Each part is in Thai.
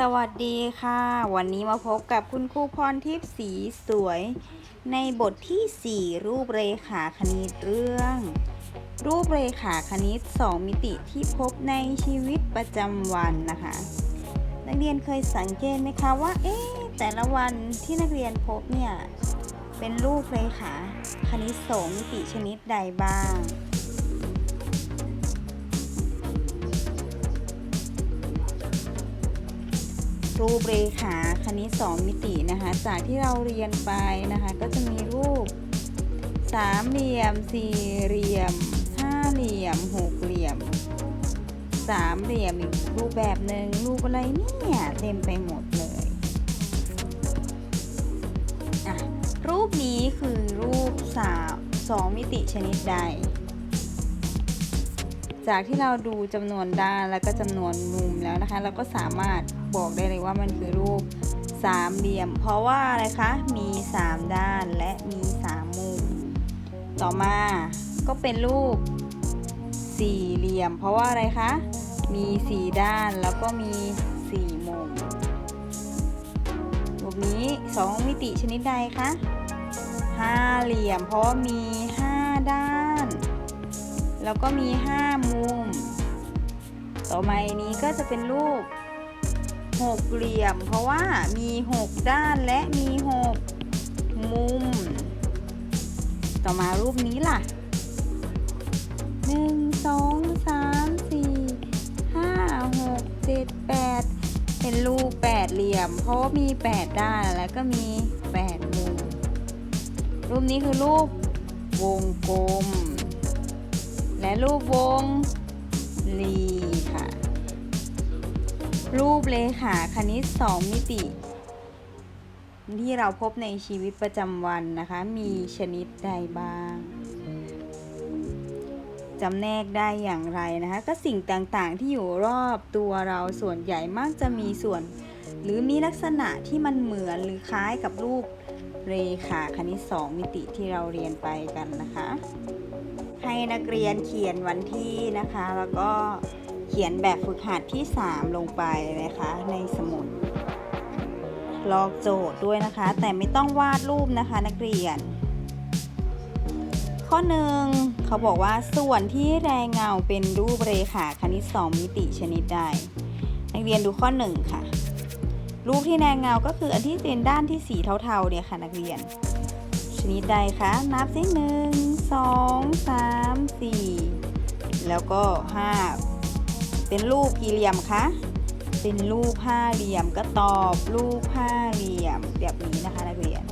สวัสดีค่ะ วันนี้มาพบกับคุณครูพรทิพย์สีสวย ในบทที่ 4 รูปเรขาคณิตเรื่อง รูปเรขาคณิต 2 มิติที่พบในชีวิตประจำวันนะคะ นักเรียนเคยสังเกตไหมคะว่า เอ๊ะแต่ละวันที่นักเรียนพบเนี่ย เป็นรูปเรขาคณิต2มิติชนิดใดบ้าง รูปเรขาคณิต2มิตินะคะ จากที่เราเรียนไปนะคะ ก็จะมีรูปสามเหลี่ยม สี่เหลี่ยม ห้าเหลี่ยม หกเหลี่ยม สามเหลี่ยมอีกรูปแบบหนึ่งรูปอะไรเนี่ยเต็มไปหมดเลยอะรูปนี้คือรูปสามสองมิติชนิดใด จากที่เราดูจำนวนด้านแล้วก็จำนวนมุมแล้วนะคะ เราก็สามารถ บอกได้เลยว่ามันคือรูปสามเหลี่ยม เพราะว่าอะไรคะ มี 3 ด้านและมี 3 มุม ต่อมาก็เป็นรูปสี่เหลี่ยม เพราะว่าอะไรคะ มี4ด้านแล้วก็มี4มุมรูปนี้ 2 มิติชนิดใดคะห้าเหลี่ยม เพราะมี 5 ด้าน แล้วก็มี 5 มุม ต่อมาอันนี้ก็จะเป็นรูป หกเหลี่ยม เพราะว่ามี 6 ด้านและมี 6 มุม ต่อมารูปนี้ล่ะ 1 2 3 4 5 6 7 8 เป็นรูปแปดเหลี่ยม เพราะมี 8 ด้านแล้วก็มี 8 มุม รูปนี้คือรูปวงกลม และรูปวงรีค่ะ รูปเลขาคณิต 2 มิติ ที่เราพบในชีวิตประจำวันนะคะ มีชนิดใดบ้างจำแนกได้อย่างไรนะคะ ก็สิ่งต่างๆที่อยู่รอบตัวเราส่วนใหญ่มักจะมีส่วน หรือมีลักษณะที่มันเหมือนหรือคล้ายกับรูปเรขาคณิต 2 มิติที่เราเรียนไปกันนะคะ ให้นักเรียนเขียนวันที่นะคะแล้วก็ ขียนแบบฝึกหัดที่ 3 ลงไปนะคะ ในสมุด ลอกโจทย์ด้วยนะคะ แต่ไม่ต้องวาดรูปนะคะนักเรียน ข้อหนึ่งเขาบอกว่าส่วนที่แรงเงาเป็นรูปเรขาคณิต2มิติชนิดใดนักเรียนดูข้อ 1 ค่ะ รูปที่แรงเงาก็คืออันที่เป็นด้านที่สีเทาๆเนี่ยค่ะนักเรียน ชนิดใดคะนับสิหนึ่งสองสามสี่แล้วก็ห้า เป็นรูปกี่เหลี่ยมคะ เป็นรูปห้าเหลี่ยมก็ตอบรูปห้าเหลี่ยมแบบนี้นะคะนักเรียน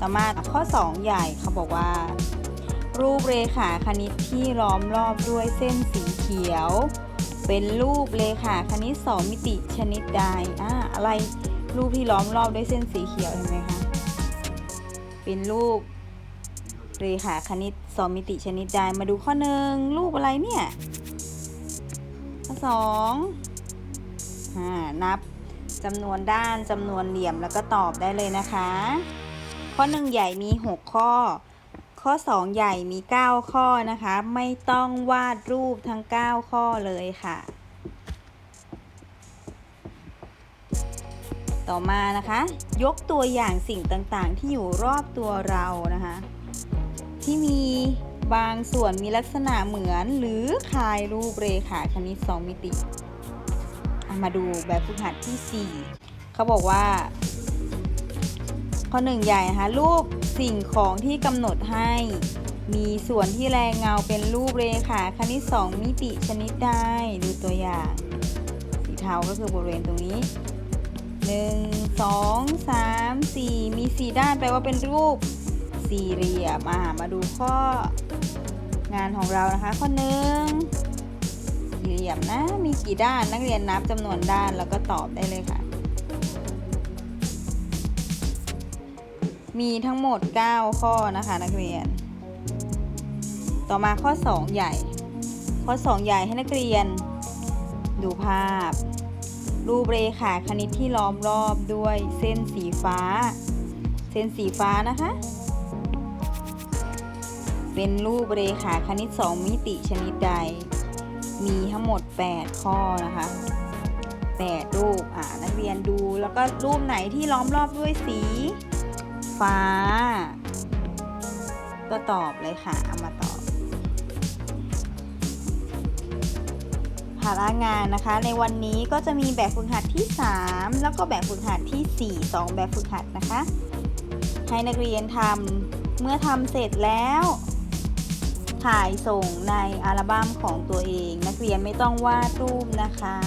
ต่อมาข้อ 2 ใหญ่เขาบอกว่า รูปเรขาคณิตที่ล้อมรอบด้วยเส้นสีเขียว เป็นรูปเรขาคณิต2มิติชนิดใดอ่าอะไรรูปที่ล้อมรอบด้วยเส้นสีเขียวเห็นไหมคะ เป็นรูป เรขาคณิต2มิติชนิดใดมาดูข้อหนึ่งรูปอะไรเนี่ย ข้อสองอ่านับจำนวนด้านจำนวนเหลี่ยมแล้วก็ตอบได้เลยนะคะ ข้อหนึ่งใหญ่มี 6 ข้อ ข้อ 2 ใหญ่มี 9 ข้อนะคะ ไม่ต้องวาดรูปทั้ง 9 ข้อเลยค่ะ ต่อมานะคะ ยกตัวอย่างสิ่งต่างๆ ที่อยู่รอบตัวเรานะคะ ที่มีบางส่วนมีลักษณะเหมือน หรือคลายรูปเรขาคณิต 2 มิติอะมาดูแบบฝึกหัดที่ 4 เขาบอกว่า ข้อหนึ่งใหญ่นะคะรูปสิ่งของที่กำหนดให้ มีส่วนที่แรงเงาเป็นรูปเรขาคณิต 2 มิติชนิดใดดูตัวอย่าง สีเทาก็คือบริเวณตรงนี้1 2 3 4 มี 4 ด้านแปลว่าเป็นรูป สี่เหลี่ยมอ่ามาดูข้องานของเรานะคะ ข้อหนึ่งสี่เหลี่ยมนะมีกี่ด้านนักเรียนนับจำนวนด้านแล้วก็ตอบได้เลยค่ะ มีทั้งหมด 9 ข้อนะคะนักเรียน ต่อมาข้อ 2 ใหญ่ ข้อ 2 ใหญ่ให้นักเรียน ดูภาพ รูปเรขาคณิตที่ล้อมรอบด้วยเส้นสีฟ้า เส้นสีฟ้านะคะ เป็นรูปเรขาคณิต 2 มิติชนิดใด มีทั้งหมด 8 ข้อนะคะ8รูปอ่านักเรียนดูแล้วก็รูปไหนที่ล้อมรอบด้วยสี ฟ้า ก็ตอบเลยค่ะเอามาตอบภาระงานนะคะ ในวันนี้ก็จะมีแบบฝึกหัดที่ 3 แล้วก็แบบฝึกหัดที่ 4 2 แบบฝึกหัดนะคะ ให้นักเรียนทำเมื่อทำเสร็จแล้ว ถ่ายส่งในอัลบั้มของตัวเอง นักเรียนไม่ต้องวาดรูปนะคะ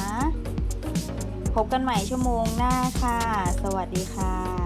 พบกันใหม่ชั่วโมงหน้าค่ะ สวัสดีค่ะ